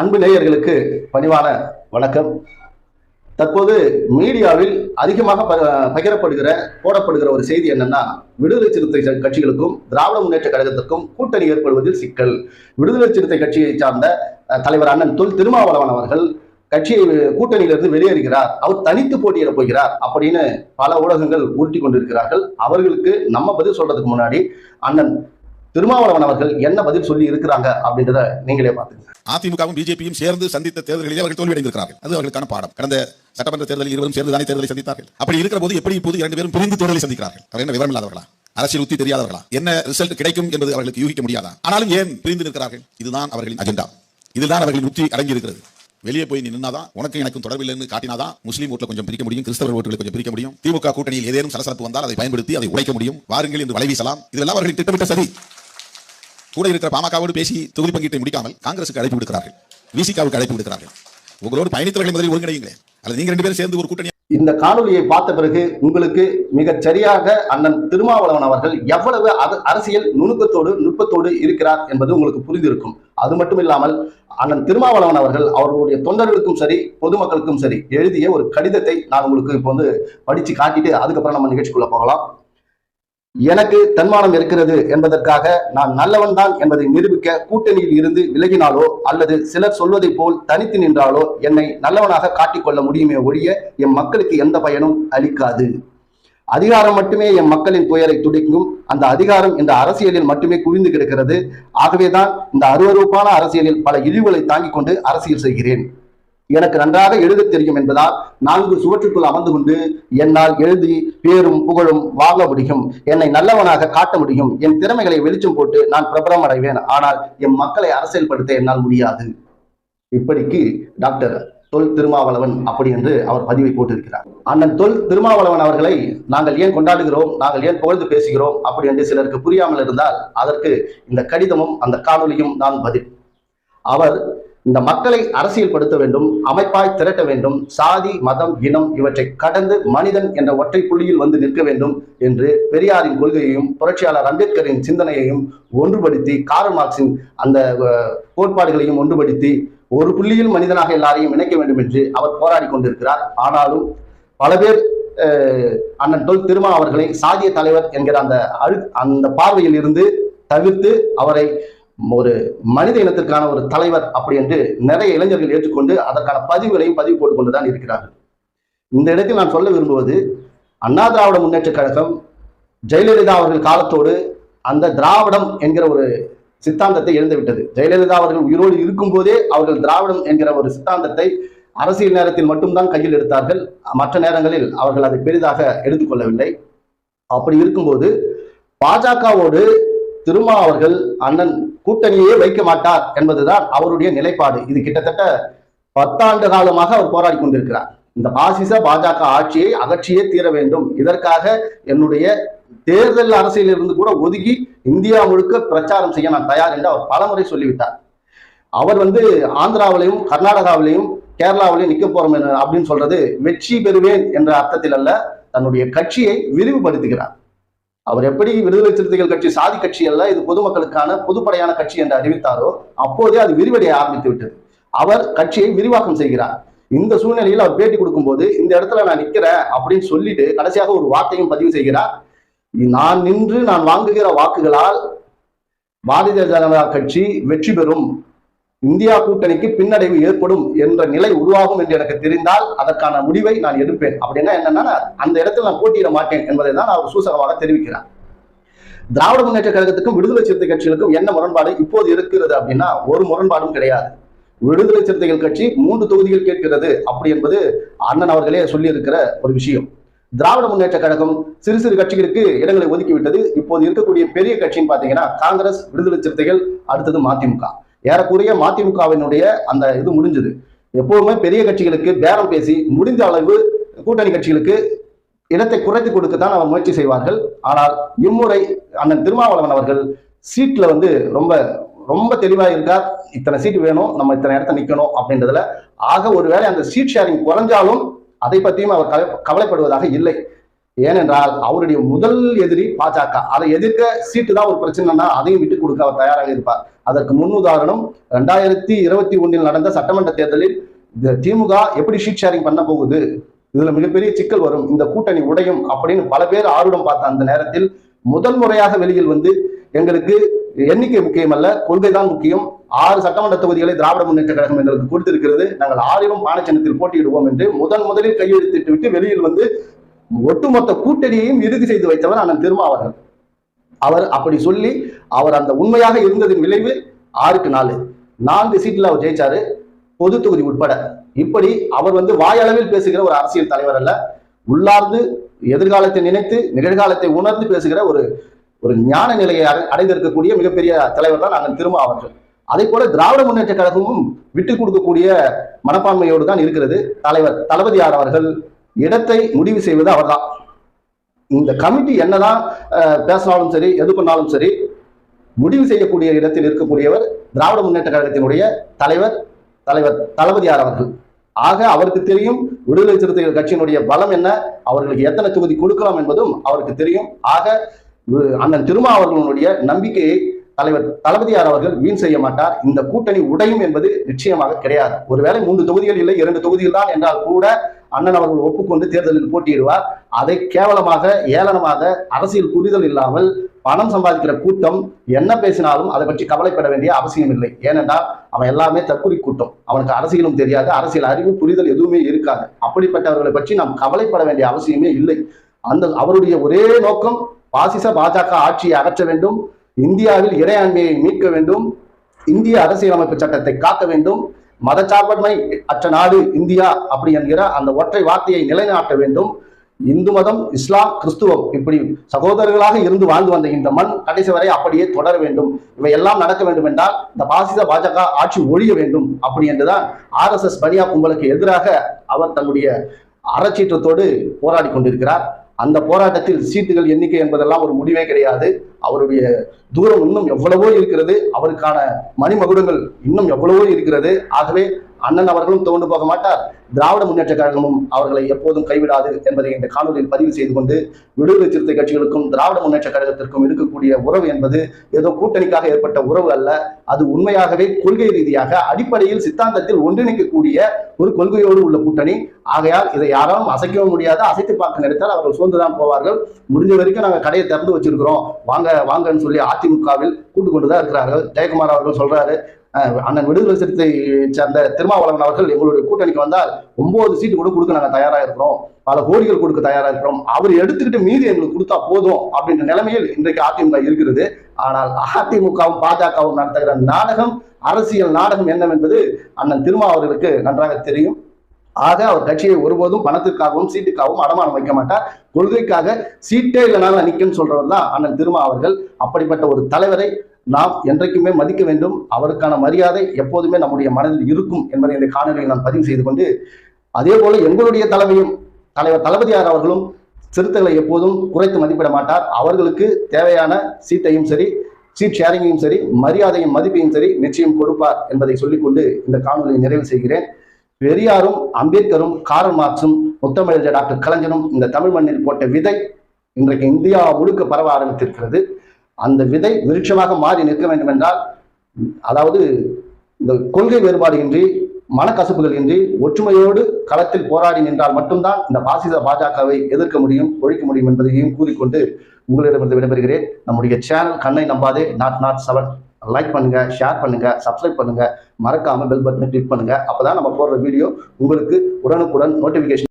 அன்பு நேயர்களுக்கு பணிவான வணக்கம். தற்போது மீடியாவில் அதிகமாக பகிரப்படுகிற போடப்படுகிற ஒரு செய்தி என்னன்னா விடுதலை சிறுத்தை கட்சிகளுக்கும் திராவிட முன்னேற்ற கழகத்திற்கும் கூட்டணி ஏற்படுவதில் சிக்கல். விடுதலை சிறுத்தை கட்சியை சார்ந்த தலைவர் அண்ணன் தொல் திருமாவளவன் அவர்கள் கட்சியை கூட்டணியிலிருந்து வெளியேறுகிறார். அவர் தனித்து போட்டியிட போகிறார் அப்படின்னு பல ஊடகங்கள் உருட்டி கொண்டிருக்கிறார்கள். அவர்களுக்கு நம்ம பதில் சொல்றதுக்கு முன்னாடி அண்ணன் திருமாவளவன் அவர்கள் என்ன பதில் சொல்லி இருக்கிறாங்க அப்படின்றத நீங்களே பார்த்துங்க அதிமுகவும் பிஜேபியும் சேர்ந்து சந்தித்த தேர்தல்களில் அவர்கள் தோல்வியடைந்திருக்கிறார்கள். அது அவர்களுக்கான பாடம். கடந்த சட்டமன்ற தேர்தலில் இருவரும் சேர்ந்து தானே தேர்தலை சந்தித்தார்கள். அப்படி இருக்கிற போது எப்படி இப்போது இரண்டு பேரும் பிரிந்து தேர்தலை சந்திக்கிறார்கள்? அவர் என்ன விவரம் இல்லாதவர்களா? அரசியல் உத்தி தெரியாதவர்களா? என்ன ரிசல்ட் கிடைக்கும் என்பது அவர்களுக்கு யூகிக்க முடியாதா? ஆனாலும் ஏன் பிரிந்து நிற்கிறார்கள்? இதுதான் அவர்களின் அஜெண்டா இதுதான் அவர்களின் உத்தி அடங்கி இருக்கிறது வெளியே போய் நின்னாதான் உனக்கு எனக்கும் தொடர்பில்லைன்னு காட்டினாதான் முஸ்லீம் ஓட்டில் கொஞ்சம் பிரிக்க முடியும் கிறிஸ்தவர் ஓட்டுகளை கொஞ்சம் பிரிக்க முடியும். திமுக கூட்டணியில் ஏதேனும் சலசலப்பு வந்தால் அதை பயன்படுத்தி அதை உடைக்க முடியும். வாருங்கள் என்று வலை வீசலாம் இதெல்லாம் அவர்களின் திட்டமிட்ட சரி கூட இருக்கிற பாமகவோடு பேசி தொகுதி பங்கீட்டை முடிக்காமல் காங்கிரசுக்கு அழைப்பு விடுக்கிறார்கள். விசிகாவுக்கு அழைப்பு விடுக்கிறார்கள். உங்களோடு பயணித்தவர்களை முதலில் ஒருங்கிணையுங்களே. அல்லது நீங்க ரெண்டு பேரும் சேர்ந்து ஒரு கூட்டணி இந்த காணொலியை பார்த்த பிறகு உங்களுக்கு மிகச் சரியாக அண்ணன் திருமாவளவன் அவர்கள் எவ்வளவு அர- அரசியல் நுணுக்கத்தோடு நுட்பத்தோடு இருக்கிறார் என்பது உங்களுக்கு புரிந்திருக்கும். அது மட்டும் இல்லாமல் அண்ணன் திருமாவளவன் அவர்கள் அவர்களுடைய தொண்டர்களுக்கும் சரி பொதுமக்களுக்கும் சரி எழுதிய ஒரு கடிதத்தை நான் உங்களுக்கு இப்போ வந்து படிச்சு காட்டிட்டு அதுக்கப்புறம் நம்ம நிகழ்ச்சிக்குள்ள போகலாம். எனக்கு தன்மானம் இருக்கிறது என்பதற்காக நான் நல்லவன் தான் என்பதை நிரூபிக்க கூட்டணியில் இருந்து விலகினாலோ அல்லது சிலர் சொல்வதைப் போல் தனித்து நின்றாலோ என்னை நல்லவனாக காட்டிக்கொள்ள முடியுமே ஒழிய என் மக்களுக்கு எந்த பயனும் அளிக்காது. அதிகாரம் மட்டுமே என் மக்களின் துயரை துடிக்கும். அந்த அதிகாரம் இந்த அரசியலில் மட்டுமே குவிந்து கிடக்கிறது. ஆகவேதான் இந்த அருவருப்பான அரசியலில் பல இழிவுகளை தாங்கிக் கொண்டு அரசியல் செய்கிறேன். எனக்கு நன்றாக எழுதத் தெரியும் என்பதால் நான்கு சுவற்றுக்குள் அமர்ந்து கொண்டு என்னால் எழுதி பேரும் புகழும் வாங்க முடியும். என்னை நல்லவனாக காட்ட முடியும். என் திறமைகளை வெளிச்சம் போட்டு நான் பிரபலம் அடைவேன். ஆனால் என் மக்களை அரசியல்படுத்த என்னால் முடியாது. இப்படிக்கு டாக்டர் தொல் திருமாவளவன் அப்படி என்று அவர் பதிவை போட்டிருக்கிறார். அண்ணன் தொல் திருமாவளவன் அவர்களை நாங்கள் ஏன் கொண்டாடுகிறோம்? நாங்கள் ஏன் புகழ்ந்து பேசுகிறோம்? அப்படி என்று சிலருக்கு புரியாமல் இருந்தால் அதற்கு இந்த கடிதமும் அந்த காணொளியும் தான் பதில். அவர் இந்த மக்களை அரசியல்படுத்த வேண்டும் அமைப்பாய் திரட்ட வேண்டும் சாதி மதம் இனம் இவற்றை கடந்து மனிதன் என்ற ஒற்றை புள்ளியில் வந்து நிற்க வேண்டும் என்று பெரியாரின் கொள்கையையும் புரட்சியாளர் அம்பேத்கரின் சிந்தனையையும் ஒன்றுபடுத்தி காரல் மார்க்சின் அந்த கோட்பாடுகளையும் ஒன்றுபடுத்தி ஒரு புள்ளியில் மனிதனாக எல்லாரையும் இணைக்க வேண்டும் என்று அவர் போராடி கொண்டிருக்கிறார். ஆனாலும் பல பேர் அஹ், அண்ணன் தொல் திருமா அவர்களை சாதிய தலைவர் என்கிற அந்த அழு அந்த பார்வையில் இருந்து தவிர்த்து அவரை ஒரு மனித இனத்திற்கான ஒரு தலைவர் அப்படி என்று நிறைய இளைஞர்கள் ஏற்றுக்கொண்டு அதற்கான பதிவுகளையும் பதிவு போட்டுக்கொண்டு தான் இருக்கிறார்கள். இந்த இடத்தில் நான் சொல்ல விரும்புவது அண்ணா திராவிட முன்னேற்ற கழகம் ஜெயலலிதா அவர்கள் காலத்தோடு அந்த திராவிடம் என்கிற ஒரு சித்தாந்தத்தை எழுந்துவிட்டது ஜெயலலிதா அவர்கள் உயிரோடு இருக்கும்போதே அவர்கள் திராவிடம் என்கிற ஒரு சித்தாந்தத்தை அரசியல் நேரத்தில் மட்டும்தான் கையில் எடுத்தார்கள். மற்ற நேரங்களில் அவர்கள் அதை பெரிதாக எடுத்துக்கொள்ளவில்லை. அப்படி இருக்கும்போது பாஜகவோடு திருமா அவர்கள் அண்ணன் கூட்டணியே வைக்க மாட்டார் என்பதுதான் அவருடைய நிலைப்பாடு. இது கிட்டத்தட்ட பத்தாண்டு காலமாக அவர் போராடி கொண்டிருக்கிறார். இந்த பாசிச பாஜக ஆட்சியை அகற்றியே தீர வேண்டும். இதற்காக என்னுடைய தேர்தல் அரசியலில் இருந்து கூட ஒதுக்கி இந்தியா முழுக்க பிரச்சாரம் செய்ய நான் தயார் என்று அவர் பலமுறை சொல்லிவிட்டார். அவர் வந்து ஆந்திராவிலையும் கர்நாடகாவிலையும் கேரளாவிலையும் நிற்க போறோம் என- அப்படின்னு சொல்றது வெற்றி பெறுவேன் என்ற அர்த்தத்தில் அல்ல தன்னுடைய கட்சியை விரிவுபடுத்துகிறார். அவர் எப்படி விடுதலை சிறுத்தைகள் கட்சி சாதி கட்சி அல்ல இது பொதுமக்களுக்கான பொதுப்படையான கட்சி என்று அறிவித்தாரோ அப்போதே அது விரிவடைய ஆரம்பித்து விட்டது. அவர் கட்சியை விரிவாக்கம் செய்கிறார். இந்த சூழ்நிலையில் அவர் பேட்டி கொடுக்கும்போது இந்த இடத்துல நான் நிக்கிறேன் அப்படின்னு சொல்லிட்டு கடைசியாக ஒரு வார்த்தையும் பதிவு செய்கிறார். நான் நின்று நான் வாங்குகிற வாக்குகளால் பாரதிய ஜனதா கட்சி வெற்றி பெறும். இந்தியா கூட்டணிக்கு பின்னடைவு ஏற்படும் என்ற நிலை உருவாகும் என்று எனக்கு தெரிந்தால் அதற்கான முடிவை நான் எடுப்பேன். அப்படின்னா என்னன்னா அந்த இடத்தில் நான் போட்டியிட மாட்டேன் என்பதை தான் அவர் சூசகமாக தெரிவிக்கிறார். திராவிட முன்னேற்ற கழகத்துக்கும் விடுதலை சிறுத்தை கட்சிகளுக்கும் என்ன முரண்பாடு இப்போது இருக்கிறது அப்படின்னா ஒரு முரண்பாடும் கிடையாது. விடுதலை சிறுத்தைகள் கட்சி மூன்று தொகுதிகள் கேட்கிறது அப்படி என்பது அண்ணன் அவர்களே சொல்லியிருக்கிற ஒரு விஷயம். திராவிட முன்னேற்ற கழகம் சிறு சிறு கட்சிகளுக்கு இடங்களை ஒதுக்கிவிட்டது இப்போது இருக்கக்கூடிய பெரிய கட்சின்னு பாத்தீங்கன்னா காங்கிரஸ் விடுதலை சிறுத்தைகள் அடுத்தது மதிமுக. ஏறக்குறைய மதிமுகவினுடைய அந்த இது முடிஞ்சது. எப்பவுமே பெரிய கட்சிகளுக்கு பேரம் பேசி முடிந்த அளவு கூட்டணி கட்சிகளுக்கு இடத்தை குறைத்து கொடுக்கத்தான் அவர் முயற்சி செய்வார்கள். ஆனால் இம்முறை அண்ணன் திருமாவளவன் அவர்கள் சீட்ல வந்து ரொம்ப ரொம்ப தெளிவா இருக்கார். இத்தனை சீட் வேணும் நம்ம இத்தனை இடத்த நிக்கணும் அப்படின்றதுல ஆக ஒருவேளை அந்த சீட் ஷேரிங் குறைஞ்சாலும் அதை பற்றியும் அவர் கவலை- கவலைப்படுவதாக இல்லை. ஏனென்றால் அவருடைய முதல் எதிரி பாஜக. அதை எதிர்க்க சீட்டு தான் ஒரு பிரச்சனைனா அதையும் விட்டு கொடுக்க அவர் தயாராக இருப்பார். அதற்கு முன் உதாரணம் ரெண்டாயிரத்தி இருபத்தி ஒன்றில் நடந்த சட்டமன்ற தேர்தலில் திமுக எப்படி ஷீட் ஷேரிங் பண்ண போகுது? இதுல மிகப்பெரிய சிக்கல் வரும். இந்த கூட்டணி உடையும் அப்படின்னு பல பேர் ஆர்வம் பார்த்த அந்த நேரத்தில் முதல் முறையாக வெளியில் வந்து எங்களுக்கு எண்ணிக்கை முக்கியமல்ல கொள்கை தான் முக்கியம். ஆறு சட்டமன்ற தொகுதிகளை திராவிட முன்னேற்ற கழகம் எங்களுக்கு கொடுத்திருக்கிறது. நாங்கள் ஆறிலும் பானச்சின்னத்தில் போட்டியிடுவோம் என்று முதன் முதலில் கையெழுத்திட்டு விட்டு வெளியில் வந்து ஒட்டுமொத்த கூட்டணியையும் இறுதி செய்து வைத்தவர் அண்ணன் திருமாவர்கள் அவர் அப்படி சொல்லி அவர் அந்த உண்மையாக இருந்ததின் விளைவு ஆறுக்கு நாலு. நான்கு சீட்டில் அவர் ஜெயிச்சாரு. பொது தொகுதி உட்பட. இப்படி அவர் வந்து வாயளவில் பேசுகிற ஒரு அரசியல் தலைவர் அல்ல. உள்ளார்ந்து எதிர்காலத்தை நினைத்து நிகழ்காலத்தை உணர்ந்து பேசுகிற ஒரு ஒரு ஞான நிலையை அடைந்திருக்கக்கூடிய மிகப்பெரிய தலைவர் தான் நாங்கள் திரும்ப அவர்கள். அதே போல திராவிட முன்னேற்ற கழகமும் விட்டு கொடுக்கக்கூடிய மனப்பான்மையோடு தான் இருக்கிறது. தலைவர் தளபதியார் அவர்கள் இடத்தை முடிவு செய்வது அவர்தான். இந்த கமிட்டி என்னதான் பேசினாலும் சரி எது பண்ணாலும் சரி முடிவு செய்யக்கூடிய இடத்தில் இருக்கக்கூடியவர் திராவிட முன்னேற்ற கழகத்தினுடைய தலைவர் தலைவர் தளபதியார் அவர்கள். ஆக அவருக்கு தெரியும் விடுதலை சிறுத்தைகள் கட்சியினுடைய பலம் என்ன அவர்களுக்கு எத்தனை தொகுதி கொடுக்கலாம் என்பதும் அவருக்கு தெரியும். ஆக அண்ணன் திருமா அவர்களுடைய நம்பிக்கையை தலைவர் தளபதியார் அவர்கள் வீண் செய்ய மாட்டார். இந்த கூட்டணி உடையும் என்பது நிச்சயமாக கிடையாது. ஒருவேளை மூன்று தொகுதிகள் இல்லை இரண்டு தொகுதிகள் தான் என்றால் கூட அண்ணன் அவர்கள் ஒப்புக்கொண்டு தேர்தலில் போட்டியிடுவார். அதை கேவலமாக ஏளனமாக அரசியல் புரிதல் இல்லாமல் பணம் சம்பாதிக்கிற கூட்டம் என்ன பேசினாலும் அதை பற்றி கவலைப்பட வேண்டிய அவசியம் இல்லை. ஏனென்றால் அவன் எல்லாமே தற்குறி கூட்டம். அவனுக்கு அரசியலும் தெரியாது அரசியல் அறிவு புரிதல் எதுவுமே இருக்காது. அப்படிப்பட்டவர்களை பற்றி நாம் கவலைப்பட வேண்டிய அவசியமே இல்லை. அந்த அவருடைய ஒரே நோக்கம் பாசிச பாஜக ஆட்சியை அகற்ற வேண்டும் இந்தியாவில் இறையாண்மையை மீட்க வேண்டும் இந்திய அரசியலமைப்பு சட்டத்தை காக்க வேண்டும் மதச்சார்பன்மை அற்ற நாடு இந்தியா அப்படி என்கிற அந்த ஒற்றை வார்த்தையை நிலைநாட்ட வேண்டும். இந்து மதம் இஸ்லாம் கிறிஸ்துவம் இப்படி சகோதரர்களாக இருந்து வாழ்ந்து வந்த இந்த மண் கடைசி வரை அப்படியே தொடர வேண்டும். இவை எல்லாம் நடக்க வேண்டும் என்றால் இந்த பாசிச பாஜக ஆட்சி ஒழிய வேண்டும் அப்படி என்றுதான் ஆர்எஸ்எஸ் பனியா கும்பலுக்கு எதிராக அவர் தன்னுடைய அறச்சீற்றத்தோடு போராடி கொண்டிருக்கிறார். அந்த போராட்டத்தில் சீட்டுகள் எண்ணிக்கை என்பதெல்லாம் ஒரு முடிவே கிடையாது. அவருடைய தூரம் இன்னும் எவ்வளவோ இருக்கிறது. அவருக்கான மணிமகுடங்கள் இன்னும் எவ்வளவோ இருக்கிறது. ஆகவே அண்ணன் அவர்களும் தோண்டு போக மாட்டார். திராவிட முன்னேற்ற கழகமும் அவர்களை எப்போதும் கைவிடாது என்பதை இந்த காணொலியில் பதிவு செய்து கொண்டு விடுதலை சிறுத்தை கட்சிகளுக்கும் திராவிட முன்னேற்ற கழகத்திற்கும் இருக்கக்கூடிய உறவு என்பது ஏதோ கூட்டணிக்காக ஏற்பட்ட உறவு அல்ல. அது உண்மையாகவே கொள்கை ரீதியாக அடிப்படையில் சித்தாந்தத்தில் ஒன்றிணைக்கக்கூடிய ஒரு கொள்கையோடு உள்ள கூட்டணி. ஆகையால் இதை யாராலும் அசைக்கவும் முடியாது. அசைத்து பார்க்க நினைத்தால் அவர்கள் சோர்ந்துதான் போவார்கள். முடிஞ்ச வரைக்கும் நாங்கள் கடையை திறந்து வச்சிருக்கிறோம். வாங்க வாங்கன்னு சொல்லி அதிமுகவில் கூட்டு கொண்டு தான் இருக்கிறார்கள். ஜெயக்குமார் அவர்கள் சொல்றாரு அண்ணன் விடுதலை சிறுத்தை சேர்ந்த திருமாவளவன் அவர்கள் எங்களுடைய கூட்டணிக்கு வந்தால் ஒன்பது சீட்டு கூட கொடுக்க நாங்கள் தயாரா இருக்கிறோம். பல கோடிகள் கொடுக்க தயாரா இருக்கிறோம். அவர் எடுத்துக்கிட்டு மீதி எங்களுக்கு கொடுத்தா போதும் அப்படின்ற நிலைமையில் இன்றைக்கு அதிமுக இருக்கிறது. ஆனால் அதிமுகவும் பாஜகவும் நடத்துகிற நாடகம் அரசியல் நாடகம் என்னவென்பது அண்ணன் திருமா அவர்களுக்கு நன்றாக தெரியும். ஆக அவர் கட்சியை ஒருபோதும் பணத்திற்காகவும் சீட்டுக்காகவும் அடமானம் வைக்க மாட்டார். கொள்கைக்காக சீட்டே இல்லைனாலும் நிற்கும்னு சொல்றவர் தான் அண்ணன் திருமா அவர்கள். அப்படிப்பட்ட ஒரு தலைவரை நாம் என்றைக்குமே மதிக்க வேண்டும். அவருக்கான மரியாதை எப்போதுமே நம்முடைய மனதில் இருக்கும் என்பதை இந்த காணொலியை நான் பதிவு செய்து கொண்டு அதே போல எங்களுடைய தலைமையும் தலைவர் தளபதியார் அவர்களும் சிறுத்தைகளை எப்போதும் குறைத்து மதிப்பிட மாட்டார். அவர்களுக்கு தேவையான சீட்டையும் சரி சீட் ஷேரிங்கையும் சரி மரியாதையும் மதிப்பையும் சரி நிச்சயம் கொடுப்பார் என்பதை சொல்லிக்கொண்டு இந்த காணொலியை நிறைவு செய்கிறேன். பெரியாரும் அம்பேத்கரும் காரல் மார்க்சும் முத்தமிழர் டாக்டர் கலைஞரும் இந்த தமிழ் மண்ணில் போட்ட விதை இன்றைக்கு இந்தியா முழுக்க பரவ ஆரம்பித்திருக்கிறது. அந்த விதை விருட்சமாக மாறி நிற்க வேண்டும் என்றால் அதாவது இந்த கொள்கை வேறுபாடு இன்றி மனக்கசப்புகள் இன்றி ஒற்றுமையோடு களத்தில் போராடி நின்றால் மட்டும்தான் இந்த பாசிச பாஜகவை எதிர்க்க முடியும் ஒழிக்க முடியும் என்பதையும் கூறிக்கொண்டு உங்களிடமிருந்து விடைபெறுகிறேன். நம்முடைய சேனல் கண்ணை நம்பாதே நாட் நாட் செவன். லைக் பண்ணுங்க ஷேர் பண்ணுங்க சப்ஸ்கிரைப் பண்ணுங்க. மறக்காம பெல் பட்டனை கிளிக் பண்ணுங்க. அப்பதான் நம்ம போடுற வீடியோ உங்களுக்கு உடனுக்குடன் நோட்டிபிகேஷன்